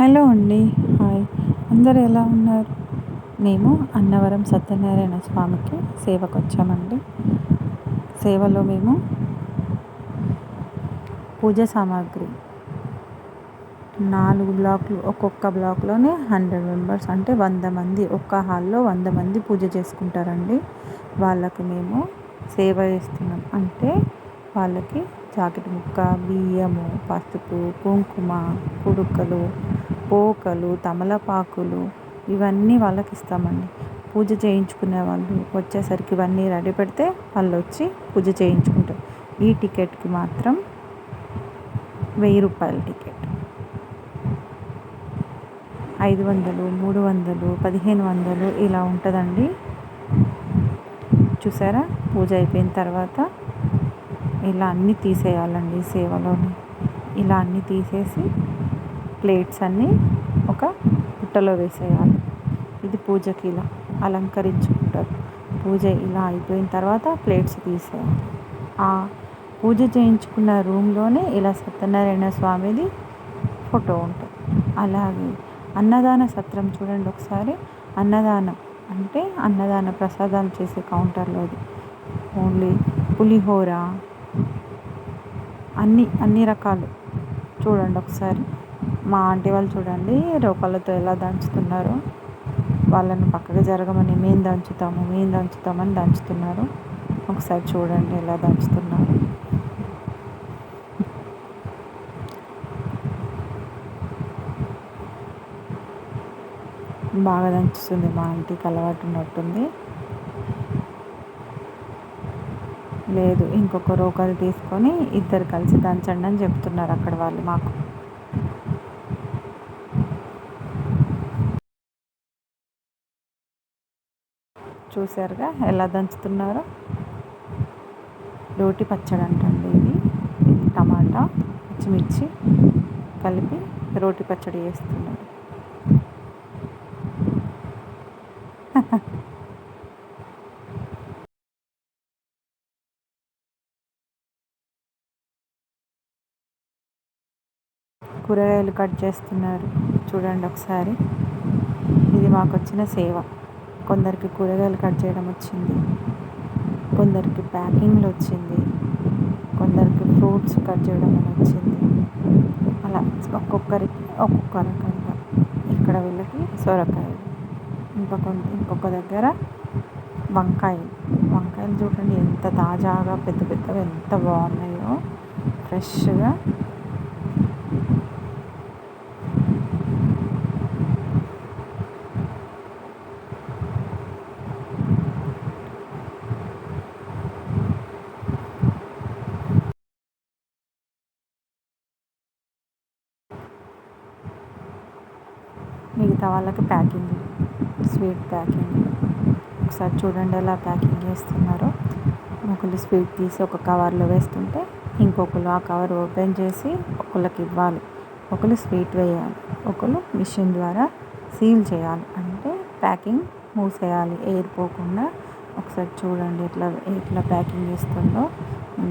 Hello అండి. Hi. అందరు ఎలా ఉన్నారు? మేము అన్నవరం సత్యనారాయణ స్వామికి సేవకు వచ్చామండి సేవలో మేము పూజ సామాగ్రి నాలుగు బ్లాక్లు ఒక్కొక్క బ్లాక్లోనే హండ్రెడ్ మెంబర్స్ అంటే వంద మంది ఒక్క హాల్లో వంద మంది పూజ చేసుకుంటారండి. వాళ్ళకి మేము సేవ చేస్తున్నాం. అంటే వాళ్ళకి జాకెట్ ముక్క బియ్యము పసుపు కుంకుమ కుడుకలు పోకలు తమలపాకులు ఇవన్నీ వాళ్ళకి ఇస్తామండి పూజ చేయించుకునే వాళ్ళు వచ్చేసరికి ఇవన్నీ రెడీ పెడితే వాళ్ళు వచ్చి పూజ చేయించుకుంటారు. ఈ టికెట్కి మాత్రం వెయ్యి రూపాయల టికెట్. ఐదు వందలు మూడు వందలు పదిహేను వందలు ఇలా ఉంటుందండి. చూసారా? పూజ అయిపోయిన తర్వాత ఇలా అన్నీ తీసేయాలండి సేవలోని. ఇలా అన్నీ తీసేసి ప్లేట్స్ అన్నీ ఒక బుట్టలో వేసేయాలి. ఇది పూజకి ఇలా అలంకరించుకుంటారు. పూజ ఇలా అయిపోయిన తర్వాత ప్లేట్స్ తీసేయాలి. ఆ పూజ చేయించుకున్న రూమ్లోనే ఇలా సత్యనారాయణ స్వామిది ఫోటో ఉంటుంది. అలాగే అన్నదాన సత్రం చూడండి ఒకసారి. అన్నదానం అంటే అన్నదాన ప్రసాదాలు చేసే కౌంటర్లో అది. ఓన్లీ పులిహోర అన్ని అన్ని రకాలు చూడండి ఒకసారి. మా ఆంటీ వాళ్ళు చూడండి రోకళ్ళతో ఎలా దంచుతున్నారు. వాళ్ళని పక్కకు జరగమని మేము దంచుతాము మేము దంచుతామని దంచుతున్నారు. ఒకసారి చూడండి ఎలా దంచుతున్నారు. బాగా దంచుతుంది మా ఆంటీకి అలవాటు ఉన్నట్టుంది. లేదు ఇంకొక రోకలు తీసుకొని ఇద్దరు కలిసి దంచండి అని చెప్తున్నారు అక్కడ వాళ్ళు మాకు. చూసారుగా ఎలా దంచుతున్నారో? రోటి పచ్చడి అంటండి ఇది. టమాటా పచ్చిమిర్చి కలిపి రోటి పచ్చడి చేస్తున్నారు. కూరగాయలు కట్ చేస్తున్నారు. చూడండి ఒకసారి. ఇది మాకు వచ్చిన సేవ. కొందరికి కూరగాయలు కట్ చేయడం వచ్చింది. కొందరికి ప్యాకింగ్లు వచ్చింది. కొందరికి ఫ్రూట్స్ కట్ చేయడం అని వచ్చింది. అలా ఒక్కొక్కరికి ఒక్కొక్క రకంగా ఇక్కడ వీళ్ళకి సొరకాయలు ఇంకొక ఇంకొక దగ్గర వంకాయలు. వంకాయలు చూడండి ఎంత తాజాగా పెద్ద పెద్దగా ఎంత బాగున్నాయో ఫ్రెష్గా మిగతా వాళ్ళకి ప్యాకింగ్ స్వీట్ ప్యాకింగ్. ఒకసారి చూడండి ఎలా ప్యాకింగ్ చేస్తున్నారో. ఒకళ్ళు స్వీట్ తీసి ఒక కవర్లో వేస్తుంటే ఇంకొకరు ఆ కవర్ ఓపెన్ చేసి ఒకళ్ళకి ఇవ్వాలి. ఒకరు స్వీట్ వేయాలి. ఒకరు మిషన్ ద్వారా సీల్ చేయాలి. అంటే ప్యాకింగ్ మూసేయాలి. ఎయిర్ పోకుండా ఒకసారి చూడండి ఎట్లా ఎట్లా ప్యాకింగ్ చేస్తుందో.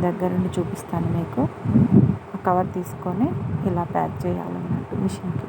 దగ్గర నుండి చూపిస్తాను మీకు. కవర్ తీసుకొని ఇలా ప్యాక్ చేయాలన్నట్టు మిషన్కి.